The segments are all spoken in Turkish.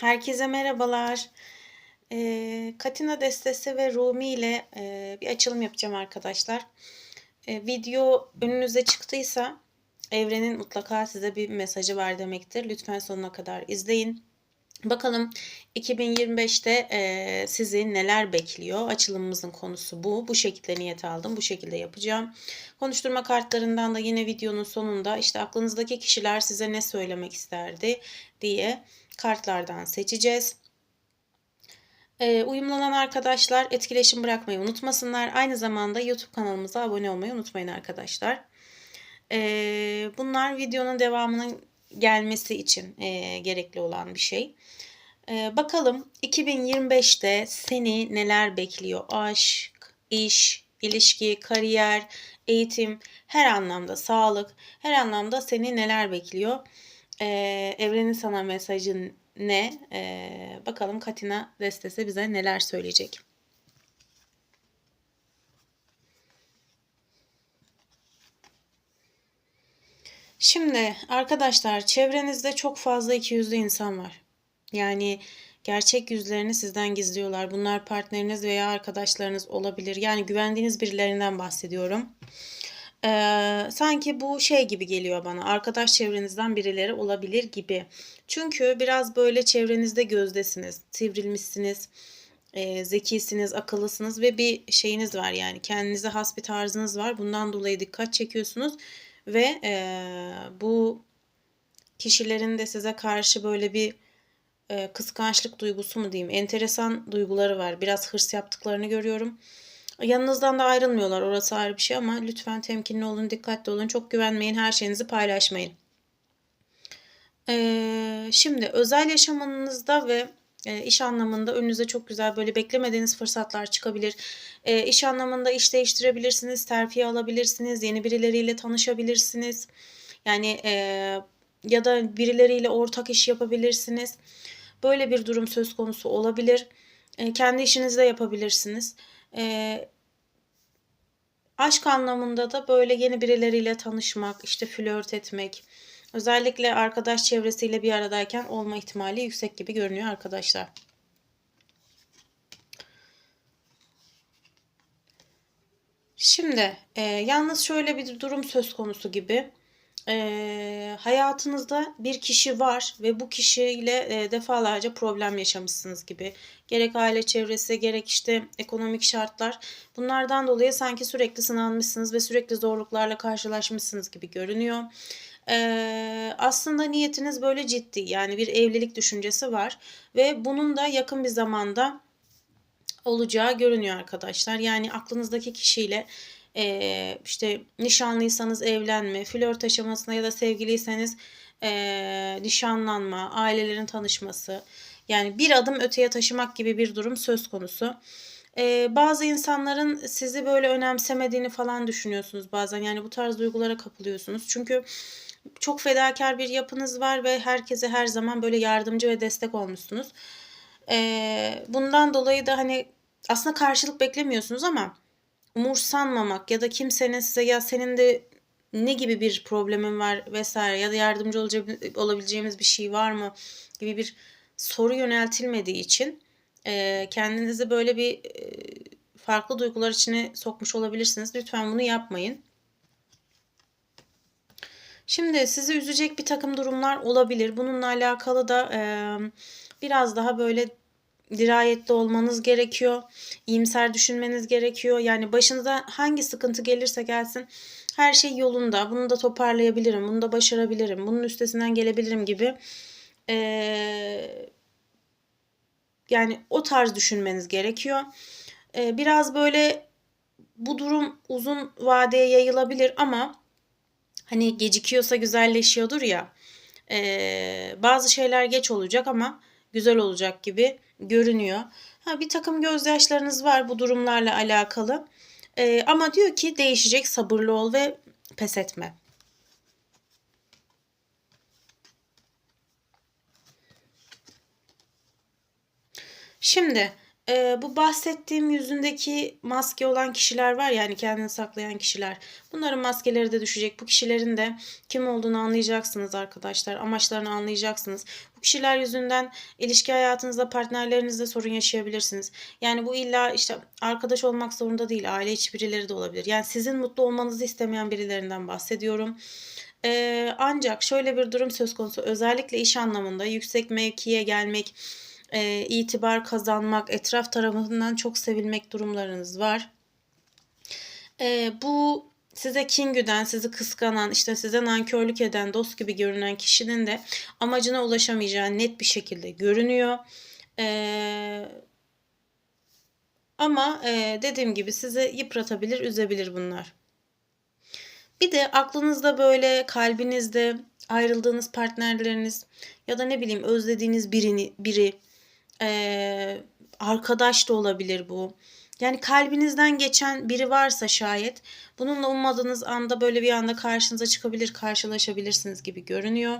Herkese merhabalar. Eee, Katina destesi ve Rumi ile eee, bir açılım yapacağım arkadaşlar. Eee, video önünüze çıktıysa evrenin mutlaka size bir mesajı var demektir. Lütfen sonuna kadar izleyin. Bakalım 2025'te eee, sizi neler bekliyor? Açılımımızın konusu bu. Bu şekilde niyet aldım. Bu şekilde yapacağım. Konuşturma kartlarından da yine videonun sonunda işte aklınızdaki kişiler size ne söylemek isterdi diye kartlardan seçeceğiz. Ee, uyumlanan arkadaşlar etkileşim bırakmayı unutmasınlar. Aynı zamanda YouTube kanalımıza abone olmayı unutmayın arkadaşlar. Ee, bunlar videonun devamının gelmesi için e, gerekli olan bir şey. Ee, bakalım 2025'te seni neler bekliyor? Aşk, iş, ilişki, kariyer, eğitim, her anlamda sağlık, her anlamda seni neler bekliyor? Ee, evrenin sana mesajın ne? Ee, bakalım Katina destesi bize neler söyleyecek. Şimdi arkadaşlar çevrenizde çok fazla ikiyüzlü insan var. Yani gerçek yüzlerini sizden gizliyorlar. Bunlar partneriniz veya arkadaşlarınız olabilir. Yani güvendiğiniz birilerinden bahsediyorum. Ee, sanki bu şey gibi geliyor bana. Arkadaş çevrenizden birileri olabilir gibi. Çünkü biraz böyle çevrenizde gözdesiniz. Sivrilmişsiniz. e, zekisiniz, akıllısınız ve bir şeyiniz var yani. Kendinize has bir tarzınız var. Bundan dolayı dikkat çekiyorsunuz. Ve e, bu kişilerin de size karşı böyle bir e, kıskançlık duygusu mu diyeyim, enteresan duyguları var. Biraz hırs yaptıklarını görüyorum. Yanınızdan da ayrılmıyorlar. Orası ayrı bir şey ama lütfen temkinli olun, dikkatli olun. Çok güvenmeyin, her şeyinizi paylaşmayın. Ee, şimdi özel yaşamınızda ve e, iş anlamında önünüze çok güzel böyle beklemediğiniz fırsatlar çıkabilir. E, iş anlamında iş değiştirebilirsiniz, terfi alabilirsiniz, yeni birileriyle tanışabilirsiniz. Yani e, ya da birileriyle ortak iş yapabilirsiniz. Böyle bir durum söz konusu olabilir. E, kendi işinizde yapabilirsiniz. Aşk anlamında da böyle yeni birileriyle tanışmak, işte flört etmek, özellikle arkadaş çevresiyle bir aradayken olma ihtimali yüksek gibi görünüyor arkadaşlar. Şimdi e, yalnız şöyle bir durum söz konusu gibi e, hayatınızda bir kişi var ve bu kişiyle e, defalarca problem yaşamışsınız gibi. Gerek aile çevresi gerek işte ekonomik şartlar bunlardan dolayı sanki sürekli sınanmışsınız ve sürekli zorluklarla karşılaşmışsınız gibi görünüyor. E, aslında niyetiniz böyle ciddi yani bir evlilik düşüncesi var ve bunun da yakın bir zamanda olacağı görünüyor arkadaşlar. Yani aklınızdaki kişiyle e, işte nişanlıysanız evlenme, flört aşamasında ya da sevgiliyseniz e, nişanlanma, ailelerin tanışması yani bir adım öteye taşımak gibi bir durum söz konusu. Bazı insanların sizi böyle önemsemediğini falan düşünüyorsunuz bazen yani bu tarz duygulara kapılıyorsunuz. Çünkü çok fedakar bir yapınız var ve herkese her zaman böyle yardımcı ve destek olmuşsunuz. E, bundan dolayı da hani aslında karşılık beklemiyorsunuz ama umursanmamak ya da kimsenin size ya senin de ne gibi bir problemin var vesaire ya da yardımcı olabileceğimiz bir şey var mı gibi bir soru yöneltilmediği için e, kendinizi böyle bir e, farklı duygular içine sokmuş olabilirsiniz. Lütfen bunu yapmayın. Şimdi sizi üzecek bir takım durumlar olabilir. Bununla alakalı da e, biraz daha böyle dirayetli olmanız gerekiyor. İyimser düşünmeniz gerekiyor. Yani başınıza hangi sıkıntı gelirse gelsin her şey yolunda. Bunu da toparlayabilirim. Bunu da başarabilirim. Bunun üstesinden gelebilirim gibi. Ee, yani o tarz düşünmeniz gerekiyor. Ee, biraz böyle bu durum uzun vadeye yayılabilir ama hani gecikiyorsa güzelleşiyordur ya. E, bazı şeyler geç olacak ama güzel olacak gibi görünüyor. Ha, bir takım gözyaşlarınız var bu durumlarla alakalı. Ee, ama diyor ki değişecek sabırlı ol ve pes etme. Şimdi Ee, bu bahsettiğim yüzündeki maske olan kişiler var yani kendini saklayan kişiler. Bunların maskeleri de düşecek. Bu kişilerin de kim olduğunu anlayacaksınız arkadaşlar. Amaçlarını anlayacaksınız. Bu kişiler yüzünden ilişki hayatınızda partnerlerinizle sorun yaşayabilirsiniz. Yani bu illa işte arkadaş olmak zorunda değil. Aile içi birileri de olabilir. Yani sizin mutlu olmanızı istemeyen birilerinden bahsediyorum. Ee, ancak şöyle bir durum söz konusu. Özellikle iş anlamında yüksek mevkiye gelmek, e, itibar kazanmak, etraf tarafından çok sevilmek durumlarınız var. E, bu size kin güden, sizi kıskanan, işte size nankörlük eden, dost gibi görünen kişinin de amacına ulaşamayacağı net bir şekilde görünüyor. E, ama e, dediğim gibi sizi yıpratabilir, üzebilir bunlar. Bir de aklınızda böyle kalbinizde ayrıldığınız partnerleriniz ya da ne bileyim özlediğiniz birini biri ee, arkadaş da olabilir bu. Yani kalbinizden geçen biri varsa şayet bununla ummadığınız anda böyle bir anda karşınıza çıkabilir, karşılaşabilirsiniz gibi görünüyor.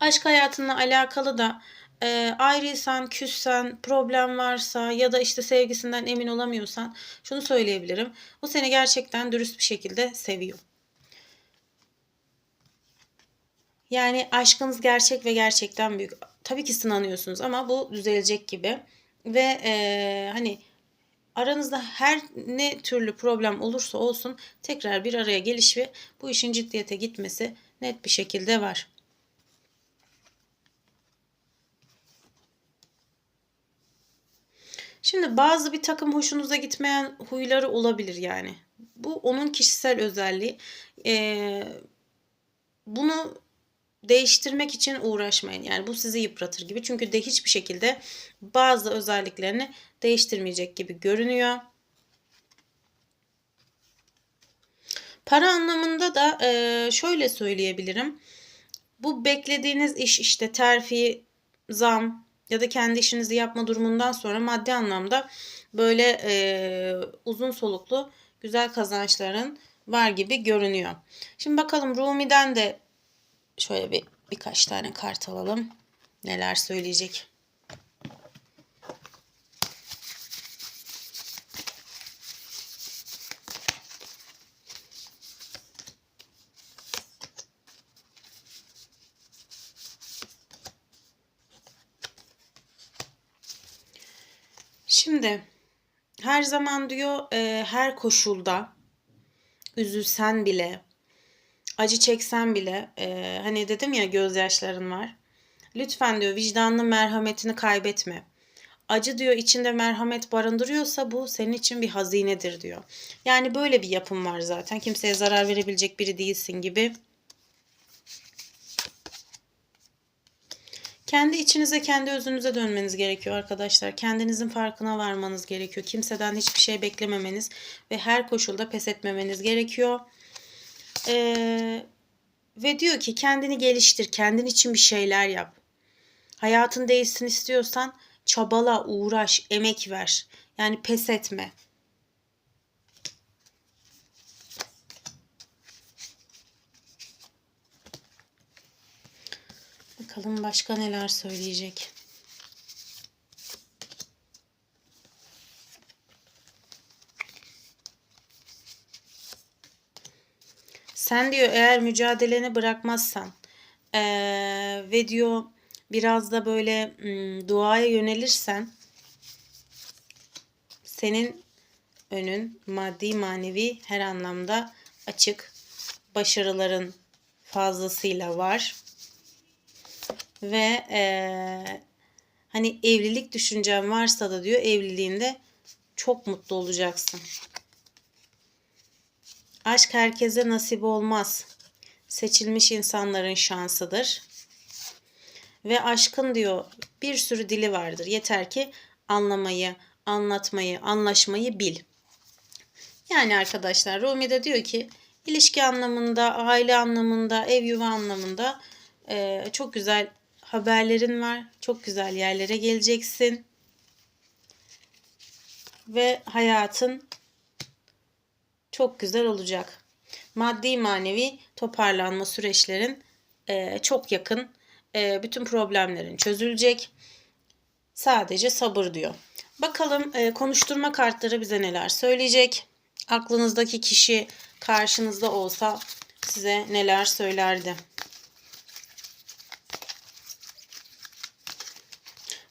Aşk hayatınla alakalı da e, ayrıysan, küssen, problem varsa ya da işte sevgisinden emin olamıyorsan şunu söyleyebilirim. O seni gerçekten dürüst bir şekilde seviyor. Yani aşkınız gerçek ve gerçekten büyük. Tabii ki sınanıyorsunuz ama bu düzelecek gibi. Ve e, hani aranızda her ne türlü problem olursa olsun tekrar bir araya geliş ve bu işin ciddiyete gitmesi net bir şekilde var. Şimdi bazı bir takım hoşunuza gitmeyen huyları olabilir yani. Bu onun kişisel özelliği. Ee, bunu değiştirmek için uğraşmayın. Yani bu sizi yıpratır gibi. Çünkü de hiçbir şekilde bazı özelliklerini değiştirmeyecek gibi görünüyor. Para anlamında da şöyle söyleyebilirim. Bu beklediğiniz iş işte terfi, zam ya da kendi işinizi yapma durumundan sonra maddi anlamda böyle e, uzun soluklu güzel kazançların var gibi görünüyor. Şimdi bakalım Rumi'den de Şöyle bir birkaç tane kart alalım. Neler söyleyecek. Şimdi her zaman diyor e, her koşulda üzülsen bile acı çeksen bile e, hani dedim ya gözyaşların var. Lütfen diyor vicdanlı merhametini kaybetme. Acı diyor içinde merhamet barındırıyorsa bu senin için bir hazinedir diyor. Yani böyle bir yapım var zaten. Kimseye zarar verebilecek biri değilsin gibi. Kendi içinize, kendi özünüze dönmeniz gerekiyor arkadaşlar. Kendinizin farkına varmanız gerekiyor. Kimseden hiçbir şey beklememeniz ve her koşulda pes etmemeniz gerekiyor. Ee, ve diyor ki kendini geliştir, kendin için bir şeyler yap. Hayatın değişsin istiyorsan çabala, uğraş, emek ver. Yani pes etme. Bakalım başka neler söyleyecek. Sen diyor eğer mücadeleni bırakmazsan ee, ve diyor biraz da böyle ım, duaya yönelirsen senin önün maddi manevi her anlamda açık. Başarıların fazlasıyla var. Ve ee, hani evlilik düşüncen varsa da diyor evliliğinde çok mutlu olacaksın. Aşk herkese nasip olmaz. Seçilmiş insanların şansıdır. Ve aşkın diyor bir sürü dili vardır. Yeter ki anlamayı, anlatmayı, anlaşmayı bil. Yani arkadaşlar Rumi de diyor ki ilişki anlamında, aile anlamında, ev yuva anlamında e, çok güzel haberlerin var. Çok güzel yerlere geleceksin. Ve hayatın çok güzel olacak. Maddi manevi toparlanma süreçlerin e, çok yakın. E, bütün problemlerin çözülecek. Sadece sabır diyor. Bakalım e, konuşturma kartları bize neler söyleyecek. Aklınızdaki kişi karşınızda olsa size neler söylerdi.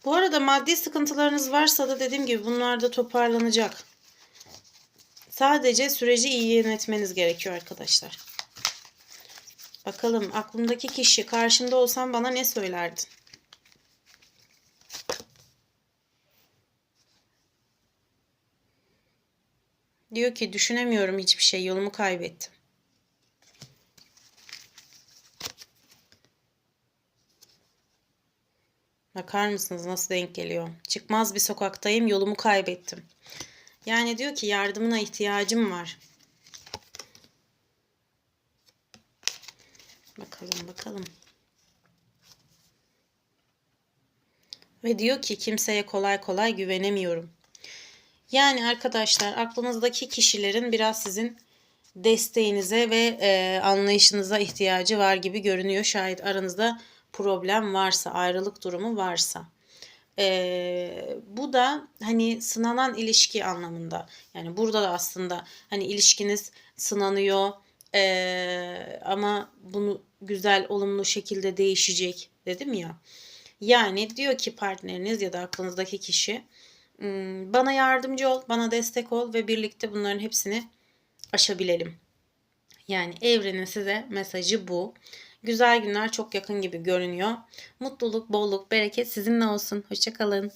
Bu arada maddi sıkıntılarınız varsa da dediğim gibi bunlar da toparlanacak. Sadece süreci iyi yönetmeniz gerekiyor arkadaşlar. Bakalım aklımdaki kişi karşında olsam bana ne söylerdin? Diyor ki düşünemiyorum hiçbir şey yolumu kaybettim. Bakar mısınız nasıl denk geliyor? Çıkmaz bir sokaktayım yolumu kaybettim. Yani diyor ki yardımına ihtiyacım var. Bakalım bakalım. Ve diyor ki kimseye kolay kolay güvenemiyorum. Yani arkadaşlar aklınızdaki kişilerin biraz sizin desteğinize ve e, anlayışınıza ihtiyacı var gibi görünüyor. Şayet aranızda problem varsa, ayrılık durumu varsa. E, bu da hani sınanan ilişki anlamında. Yani burada da aslında hani ilişkiniz sınanıyor e, ama bunu güzel, olumlu şekilde değişecek dedim ya. Yani diyor ki partneriniz ya da aklınızdaki kişi "Hmm, bana yardımcı ol, bana destek ol ve birlikte bunların hepsini aşabilelim. Yani evrenin size mesajı bu. Güzel günler çok yakın gibi görünüyor. Mutluluk, bolluk, bereket sizinle olsun. Hoşçakalın.